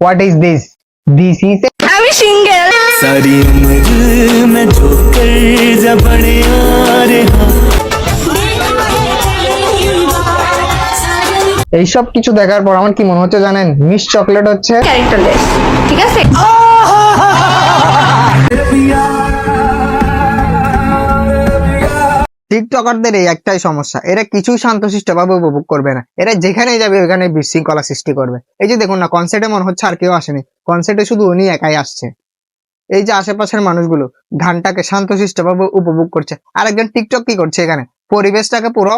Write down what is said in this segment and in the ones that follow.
What is this this is আমি single সারি উমর মে ঠোকর জব বড়ে আ রেহা এইসব কিছু দেখার পর আমার কি মনে হচ্ছে জানেন? মিস চকলেট হচ্ছে। ক্যারেক্টারলেস ঠিক আছে? টিকটকারদের এই একটাই সমস্যা। এরা কিছুই শান্তশিষ্ট ভাবে উপভোগ করবে না। এরা যেখানে যাবে ওখানে বিশৃঙ্খলা সৃষ্টি করবে। এই যে দেখুন না কনসার্টে মনে হচ্ছে আর কেউ আসেনি। কনসার্টে শুধু উনি একাই আসছে। এই যে আশেপাশের মানুষগুলো গানটাকে শান্তশিষ্ট ভাবে উপভোগ করছে। আর একজন টিকটক কি করছে এখানে? পরিবেশটাকে পুরো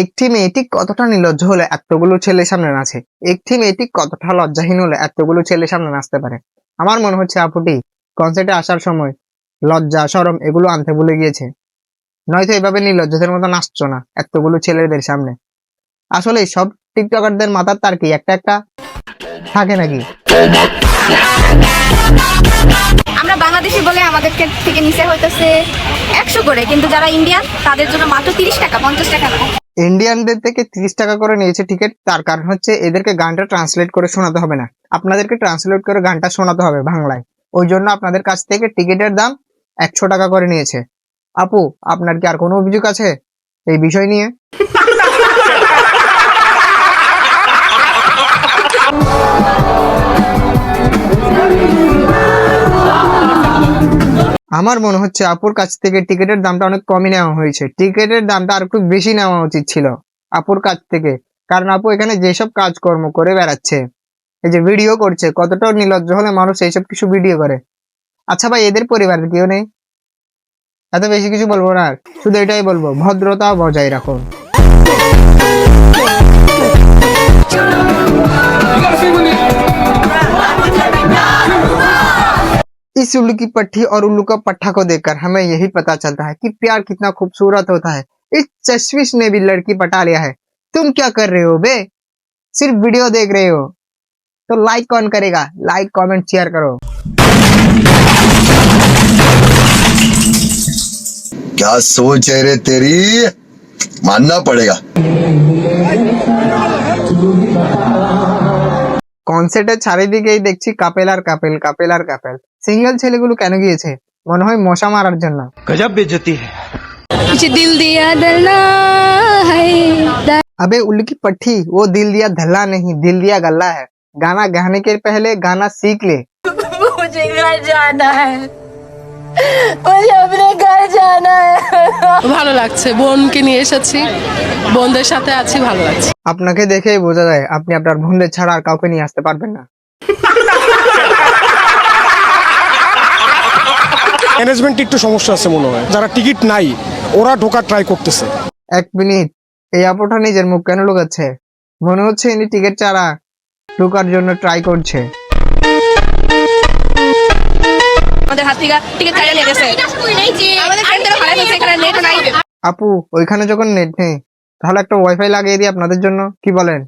একটি মেয়েটি কতটা নির্লজ্জ হলে এতগুলো ছেলে সামনে নাচে? একটি মেয়েটি কতটা লজ্জাহীন হলে এতগুলো ছেলে সামনে নাচতে পারে? আমার মনে হচ্ছে আপুটি কনসার্টে আসার সময় লজ্জা, সরম এগুলো আনতে ভুলে গিয়েছে। নয়তো এভাবে নির্লজ্জদের মতো নাচছো না, এতগুলো ছেলেদের সামনে। আসলে সব টিকটকারদের মাথার তার কি, একটা একটা থাকে নাকি? আমরা বাংলাদেশি বলে আমাদেরকে নিচে হইতেছে একশো করে, কিন্তু যারা ইন্ডিয়ান তাদের জন্য মাত্র তিরিশ টাকা, পঞ্চাশ টাকা ইন্ডিয়ানদের থেকে তিরিশ টাকা করে নিয়েছে টিকিট তার কারণ হচ্ছে এদেরকে গানটা ট্রান্সলেট করে শোনাতে হবে না। আপনাদেরকে ট্রান্সলেট করে গানটা শোনাতে হবে বাংলায়। ওই জন্য আপনাদের কাছ থেকে টিকিটের দাম একশো টাকা করে নিয়েছে। আপু, আপনার কি আর কোনো অভিযোগ আছে এই বিষয় নিয়ে? আমার মনে হচ্ছে আপুর কাছ থেকে টিকিটের দামটা অনেক কমই নেওয়া হয়েছে। টিকিটের দামটা আর একটু বেশি নেওয়া উচিত ছিল আপুর কাছ থেকে। কারণ আপু এখানে যেসব কাজকর্ম করে বেড়াচ্ছে, এই যে ভিডিও করছে কতটা নির্লজ্জ হলে মানুষ এইসব কিছু ভিডিও করে। আচ্ছা ভাই, এদের পরিবারের কেউ নেই? এত বেশি কিছু বলব না শুধু এটাই বলব ভদ্রতা বজায় রাখুন इस उल्लू की पट्टी और उल्लू का पट्टा को देखकर हमें यही पता चलता है कि प्यार कितना खूबसूरत होता है। इस चश्विश ने भी लड़की पटा लिया है। तुम क्या कर रहे हो बे? सिर्फ़ वीडियो देख रहे हो। तो लाइक कौन करेगा? लाइक कमेंट शेयर करो। क्या सोच है रे तेरी? मानना पड़ेगा। কনসার্টের চারিদিকেই দেখছি কাপেল আর কাপেল কাপেল আর কাপেল সিঙ্গেল ছেলেগুলো কেন গিয়েছে মনে হয় মশা মারার জন্য गजब बेइज्जती है मुझे दिल दिया दलना है अबे उल्लू की पट्टी वो दिल दिया धल्ला नहीं दिल दिया गल्ला है गाना गाने के पहले गाना सीख ले मुझे घर जाना है मुझे अपने घर जाना है ভালো লাগছে। বোনকে নিয়ে এসেছি। বোনদের সাথে আছি ভালো লাগছে। আপনাকে দেখেই বোঝা যায় আপনি আপনার বন্ধুদের ছাড়া আর কাউকে নিয়ে আসতে পারবেন না। ম্যানেজমেন্ট একটু সমস্যা আছে মনে হয়। যারা টিকিট নাই ওরা ঢোকার ট্রাই করতেছে। এক মিনিট এই আপুটা নিজের মুখ কেন লুকাচ্ছে? মনে হচ্ছে ইনি টিকিট ছাড়া ঢোকার জন্য ট্রাই করছে। আমাদের হাত থেকে টিকিট ছাড়িয়ে নিয়ে গেছে। আমাদের ফ্রেন্ডদের হারাই ফেলছে এখানে নেট নাই। আপু ওইখানে যখন নেট নেই তাহলে একটা ওয়াইফাই লাগিয়ে দিই আপনাদের জন্য কি বলেন?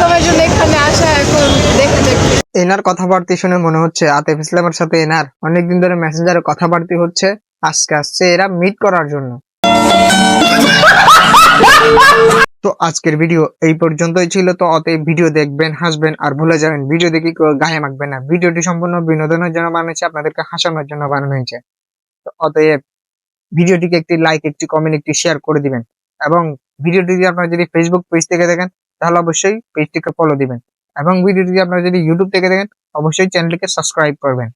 সবার জন্য এখানে আসা এখন দেখতে দেখতে এনার কথাবার্তা শুনে মনে হচ্ছে আতিফ ইসলামের সাথে এনার অনেকদিন ধরে মেসেঞ্জারে কথাবার্তা হচ্ছে আজকে আসছে এরা মিট করার জন্য। তো আজকের ভিডিও এই পর্যন্তই ছিল। তো অতএব ভিডিও দেখবেন, হাসবেন আর ভুলে যাবেন। ভিডিও দেখে গায়ে মাখবেন না। ভিডিওটি সম্পূর্ণ বিনোদনের জন্য বানানো হয়েছে আপনাদেরকে হাসানোর জন্য বানানো হয়েছে। তো অতএব ভিডিওটিকে একটি লাইক একটি কমেন্ট একটি শেয়ার করে দিবেন। এবং ভিডিওটি যদি আপনারা যদি ফেসবুক পেজ থেকে দেখেন, তাহলে অবশ্যই পেজটিকে ফলো দিবেন। এবং ভিডিওটি আপনারা যদি ইউটিউব থেকে দেখেন, অবশ্যই চ্যানেলটিকে সাবস্ক্রাইব করবেন।